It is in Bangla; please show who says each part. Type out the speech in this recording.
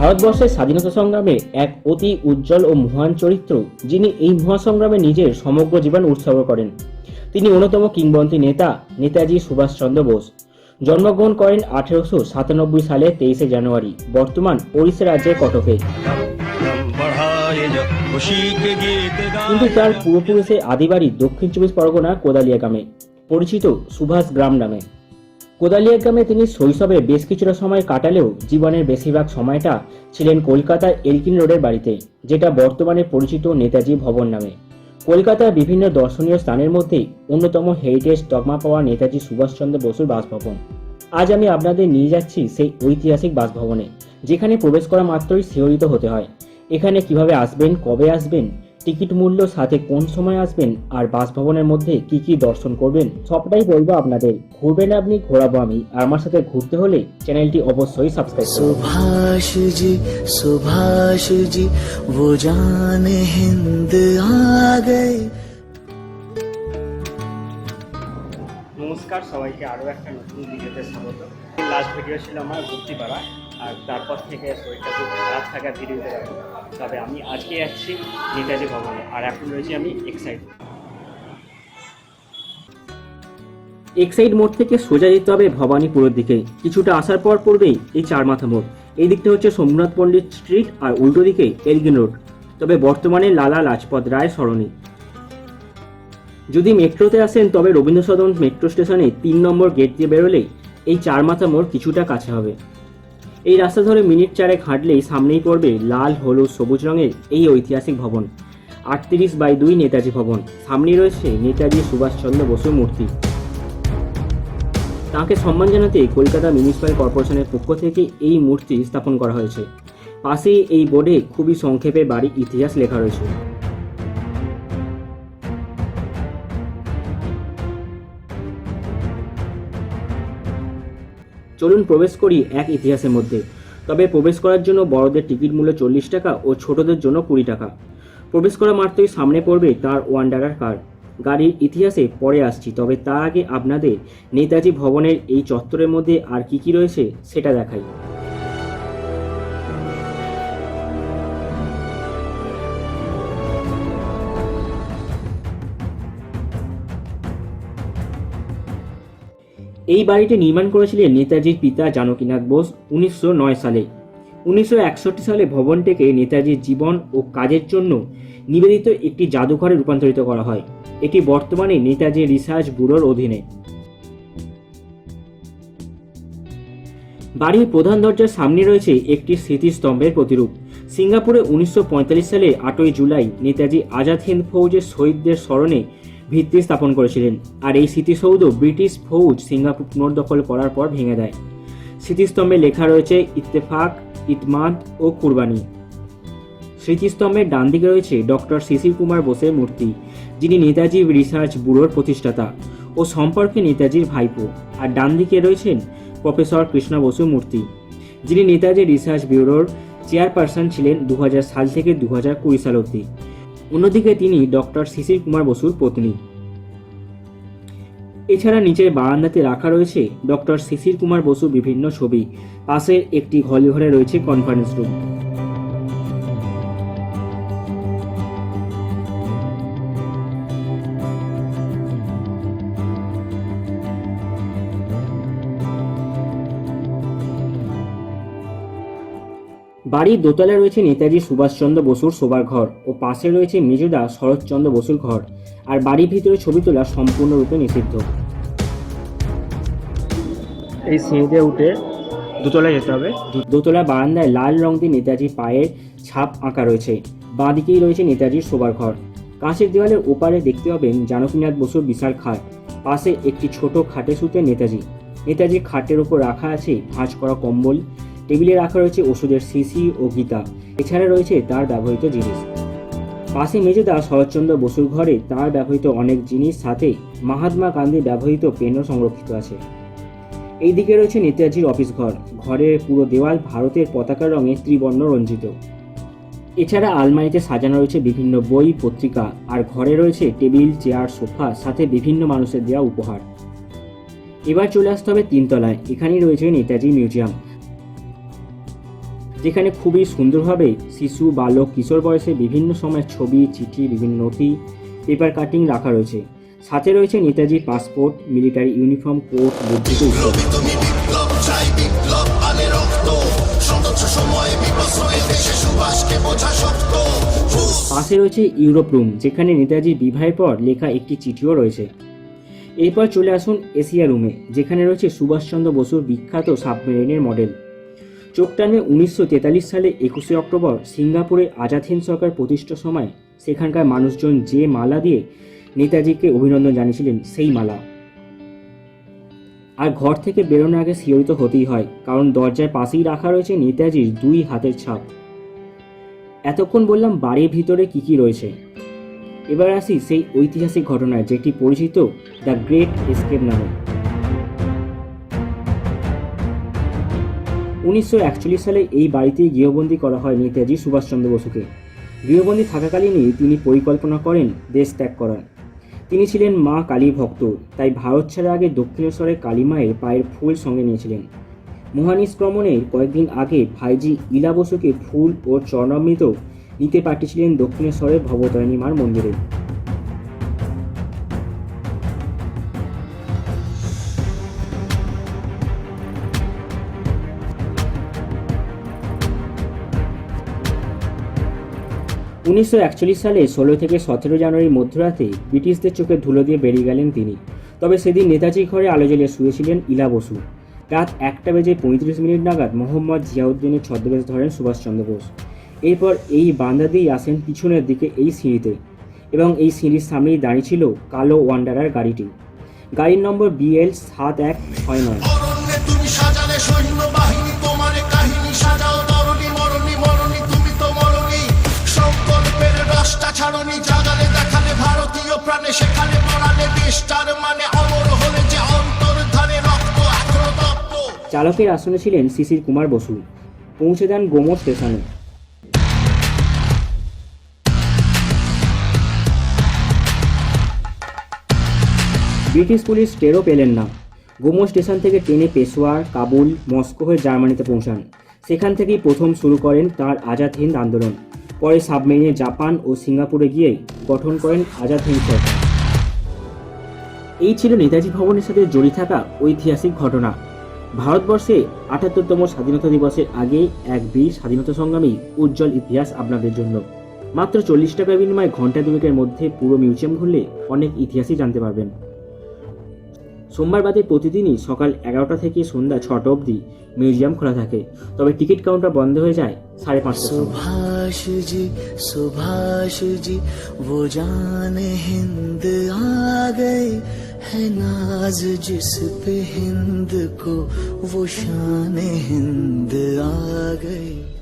Speaker 1: ভারতবর্ষের স্বাধীনতা সংগ্রামে এক অতি উজ্জ্বল ও মহান চরিত্র, যিনি এই মহাসংগ্রামে নিজের সমগ্র জীবন উৎসর্গ করেন। তিনি অন্যতম কিংবদন্তি নেতা, নেতাজি সুভাষচন্দ্র বোস। জন্মগ্রহণ করেন আঠেরোশো সাতানব্বই সালে তেইশে জানুয়ারি, বর্তমান ওড়িশা রাজ্যের কটকে। কিন্তু তার পূর্বপুরুষের আদিবাড়ি দক্ষিণ চব্বিশ পরগনা কোদালিয়া গ্রামে, পরিচিত সুভাষ গ্রাম নামে। কোদালিয়া গ্রামে তিনি শৈশবে বেশ কিছুটা সময় কাটালেও জীবনের বেশিরভাগ সময়টা ছিলেন কলকাতার এলকিন রোডের বাড়িতে, যেটা বর্তমানে পরিচিত নেতাজি ভবন নামে। কলকাতার বিভিন্ন দর্শনীয় স্থানের মধ্যে অন্যতম হেরিটেজ তকমা পাওয়া নেতাজি সুভাষচন্দ্র বসুর বাসভবন। আজ আমি আপনাদের নিয়ে যাচ্ছি সেই ঐতিহাসিক বাসভবনে, যেখানে প্রবেশ করা মাত্রই শিহরিত হতে হয়। এখানে কীভাবে আসবেন, কবে আসবেন টিকিট মূল্য সাথে কোন সময় আসবেন আর বাসভবনের মধ্যে কি কি দর্শন করবেন সবটাই বলবো আপনাদের ঘুরবেন আপনি ঘোরাবো আমি আর আমার সাথে ঘুরতে হলে চ্যানেলটি অবশ্যই সাবস্ক্রাইব করুন
Speaker 2: सुभाष जी सुभाष जी वो जान हिंद आ गए
Speaker 1: নমস্কার, সবাইকে আরও একটা নতুন ভিডিওতে স্বাগত। লাস্ট ভিডিও ছিল আমার ঘুরতে পারা আর তারপর থেকে শরীরটা খুব খারাপ থাকা ভিডিওতে রাখি তবে আমি আজকে যাচ্ছি নেতাজি ভবনে, আর এখন রয়েছি আমি এক্সাইট এক্সাইড মোড় থেকে সোজা যেতে হবে ভবানীপুরের দিকে। কিছুটা আসার পর পড়বেই এই চার মাথা মোড়। এই দিকটা হচ্ছে সোমনাথ পণ্ডিত স্ট্রিট আর উল্টো দিকে এলগিন রোড তবে বর্তমানে লালা লাজপত রায় সরণি। যদি মেট্রোতে আসেন, তবে রবীন্দ্র সদন মেট্রো স্টেশনে তিন নম্বর গেট দিয়ে বেরোলেই এই চার মাথা মোড় কিছুটা কাছে হবে। এই রাস্তা ধরে মিনিট চারেক হাঁটলেই সামনেই পড়বে লাল, হলুদ, সবুজ রঙের এই ঐতিহাসিক ভবন। আটত্রিশ বাই দুই নেতাজি ভবন। সামনেই রয়েছে নেতাজি সুভাষচন্দ্র বসুর মূর্তি। তাকে সম্মান জানাতে কলকাতা মিউনিসিপ্যাল কর্পোরেশনের পক্ষ থেকে এই মূর্তি স্থাপন করা হয়েছে। পাশেই এই বোর্ডে খুবই সংক্ষেপে বাড়ির ইতিহাস লেখা রয়েছে। চলুন প্রবেশ করি এক ইতিহাসের মধ্যে। তবে প্রবেশ করার জন্য বড়দের টিকিট মূল্য চল্লিশ টাকা ও ছোটদের জন্য কুড়ি টাকা। প্রবেশ করা মাত্রই সামনে পড়বে তার ওয়ান্ডারার কার। গাড়ির ইতিহাসে পরে আসছি, তবে তার আগে আপনাদের নেতাজি ভবনের এই চত্বরের মধ্যে আর কি কি রয়েছে সেটা দেখাই। এই বাড়িটি নির্মাণ করেছিলেন নেতাজির পিতা জানকীনাথ বোস উনিশশো নয় সালে। উনিশশো একষট্টি সালে ভবনটিকে নেতাজির জীবন ও কাজের জন্য নিবেদিত একটি জাদুঘরে রূপান্তরিত করা হয়। এটি বর্তমানে নেতাজি রিসার্চ ব্যুরোর অধীনে। বাড়ির প্রধান দরজার সামনে রয়েছে একটি স্মৃতিস্তম্ভের প্রতিরূপ। সিঙ্গাপুরে উনিশশো পঁয়তাল্লিশ সালে আটই জুলাই নেতাজি আজাদ হিন্দ ফৌজের শহীদদের স্মরণে ভিত্তি স্থাপন করেছিলেন। আর এই স্মৃতিসৌধ ব্রিটিশ ফৌজ সিঙ্গাপুর পুনর্দখল করার পর ভেঙে দেয়। স্মৃতিস্তম্ভে লেখা রয়েছে, ইত্তেফাক, ইতমাদ ও কুরবানি। স্মৃতিস্তম্ভের ডান দিকে রয়েছে ডক্টর শিশির কুমার বোসের মূর্তি, যিনি নেতাজি রিসার্চ ব্যুরোর প্রতিষ্ঠাতা ও সম্পর্কে নেতাজির ভাইপো। আর ডান দিকে রয়েছেন প্রফেসর কৃষ্ণ বসু মূর্তি, যিনি নেতাজি রিসার্চ ব্যুরোর চেয়ারপারসন ছিলেন দু হাজার সাল থেকে দু সাল অবধি। অন্যদিকে তিনি ডক্টর শিশির কুমার বসুর পত্নী। এছাড়া নিচের বারান্দাতে রাখা রয়েছে ডক্টর শিশির কুমার বসু বিভিন্ন ছবি। পাশের একটি ঘরে রয়েছে কনফারেন্স রুম বাড়ির দোতলায় রয়েছে নেতাজি সুভাষচন্দ্র বসুর শোবার ঘর ও পাশে রয়েছে মেজদা শরৎচন্দ্র বসুর ঘর। আর বাড়ির ভিতরে ছবি তোলা সম্পূর্ণরূপে নিষিদ্ধ। এই সিঁড়িতে উঠে দোতলায় যেতে হবে। দোতলা বারান্দায় লাল রং দিয়ে নেতাজির পায়ের ছাপ আঁকা রয়েছে। বাঁ দিকেই রয়েছে নেতাজির শোবার ঘর। কাঁচের দেওয়ালের ওপারে দেখতে পাবেন জানকীনাথ বসুর বিশাল খাট। পাশে একটি ছোট খাটে শুতে নেতাজি। নেতাজির খাটের উপর রাখা আছে ভাঁজ করা কম্বল টেবিলে রাখা রয়েছে ওষুধের শিশি ও গীতা। এছাড়া রয়েছে তার ব্যবহৃত জিনিস। পাশে মেজেদা শরৎচন্দ্র বসুর ঘরে তার ব্যবহৃত অনেক জিনিস, সাথে মহাত্মা গান্ধীর ব্যবহৃত পেনও সংরক্ষিত আছে। এই দিকে রয়েছে নেতাজির অফিস ঘর। ঘরের পুরো দেওয়াল ভারতের পতাকার রঙে ত্রিবর্ণ রঞ্জিত। এছাড়া আলমারিতে সাজানো রয়েছে বিভিন্ন বই, পত্রিকা। আর ঘরে রয়েছে টেবিল, চেয়ার, সোফা, সাথে বিভিন্ন মানুষের দেওয়া উপহার। এবার চলে আসতে হবে তিনতলায়। এখানেই রয়েছে নেতাজি মিউজিয়াম। যেখানে খুবই সুন্দরভাবে শিশু, বালক, কিশোর বয়সে বিভিন্ন সময়ের ছবি, চিঠি, বিভিন্ন নথি পেপার কাটিং রাখা রয়েছে। সাথে রয়েছে Netaji passport military uniform coat বুদ্ধিত পাশে রয়েছে ইউরোপ রুম যেখানে নেতাজির বিবাহের পর লেখা একটি চিঠিও রয়েছে। এরপর চলে আসুন এশিয়া রুমে যেখানে রয়েছে সুভাষচন্দ্র বসুর বিখ্যাত সাবমেরিনের মডেল চোখ টানে উনিশশো তেতাল্লিশ সালে একুশে অক্টোবর সিঙ্গাপুরে আজাদ হিন্দ সরকার প্রতিষ্ঠার সময় সেখানকার মানুষজন যে মালা দিয়ে নেতাজিকে অভিনন্দন জানিয়েছিলেন সেই মালা। আর ঘর থেকে বেরোনোর আগে শিহরিত হতেই হয়, কারণ দরজার পাশেই রাখা রয়েছে নেতাজির দুই হাতের ছাপ। এতক্ষণ বললাম বাড়ির ভিতরে কি কি রয়েছে। এবার আসি সেই ঐতিহাসিক ঘটনায়, যেটি পরিচিত দ্য গ্রেট এসকেপ নামে। উনিশশো একচল্লিশ সালে এই বাড়িতেই গৃহবন্দী করা হয় নেতাজি সুভাষচন্দ্র বসুকে। গৃহবন্দী থাকাকালীনই তিনি পরিকল্পনা করেন দেশ ত্যাগ করার। তিনি ছিলেন মা কালী ভক্ত, তাই ভারত ছাড়া আগে দক্ষিণেশ্বরে কালী মায়ের পায়ের ফুল সঙ্গে নিয়েছিলেন। মহানিষ্ক্রমণের কয়েকদিন আগে ভাইজি ইলা বসুকে ফুল ও চরণামৃত নিতে পাঠিয়েছিলেন দক্ষিণেশ্বরের ভবতারিণী মার মন্দিরে। উনিশশো একচল্লিশ সালে ষোলো থেকে সতেরো জানুয়ারির মধ্যরাতে ব্রিটিশদের চোখে ধুলো দিয়ে বেরিয়ে গেলেন তিনি। তবে সেদিন নেতাজি ঘরে আলো জ্বালিয়ে শুয়েছিলেন ইলা বসু। রাত একটা বেজে পঁয়ত্রিশ মিনিট নাগাদ মোহাম্মদ জিয়াউদ্দিনের ছদ্মবেশ ধরেন সুভাষচন্দ্র বোস। এরপর এই বান্দা দিয়েই আসেন পিছনের দিকে এই সিঁড়িতে এবং এই সিঁড়ির সামনেই দাঁড়িয়ে ছিল কালো ওয়ান্ডারার গাড়িটি। গাড়ির নম্বর বিএল সাত এক ছয় নয়। চালকের আসনে ছিলেন শিশির কুমার বসু। পৌঁছে দেন গোমর স্টেশনে। ব্রিটিশ পুলিশ টেরও পেলেন না। গোমো স্টেশন থেকে ট্রেনে পেশোয়ার কাবুল, মস্কো হয়ে জার্মানিতে পৌঁছান। সেখান থেকেই প্রথম শুরু করেন তার আজাদ হিন্দ আন্দোলন। পরে সাবমেরিনে জাপান ও সিঙ্গাপুরে গিয়ে গঠন করেন আজাদ হিন্দ সরকার। এই ছিল নেতাজি ভবনের সাথে জড়িয়ে থাকা ঐতিহাসিক ঘটনা। ভারতবর্ষে আটাত্তরতম স্বাধীনতা দিবসের আগে এক বীর স্বাধীনতা সংগ্রামী উজ্জ্বল ইতিহাস আপনাদের জন্য মাত্র চল্লিশ টাকা বিনিময়ে ঘন্টা দুয়েকের মধ্যে পুরো মিউজিয়াম ঘুরলে অনেক ইতিহাসই জানতে পারবেন সোমবার বাদে প্রতিদিনই সকাল এগারোটা থেকে সন্ধ্যা ছটা অবধি মিউজিয়াম খোলা থাকে তবে টিকিট কাউন্টার বন্ধ হয়ে যায় সাড়ে পাঁচটার সময়
Speaker 2: सुभाष जी सुभाष जी वो जान हिंद आ गए है नाज जिस पे हिंद को वो शान हिंद आ गई।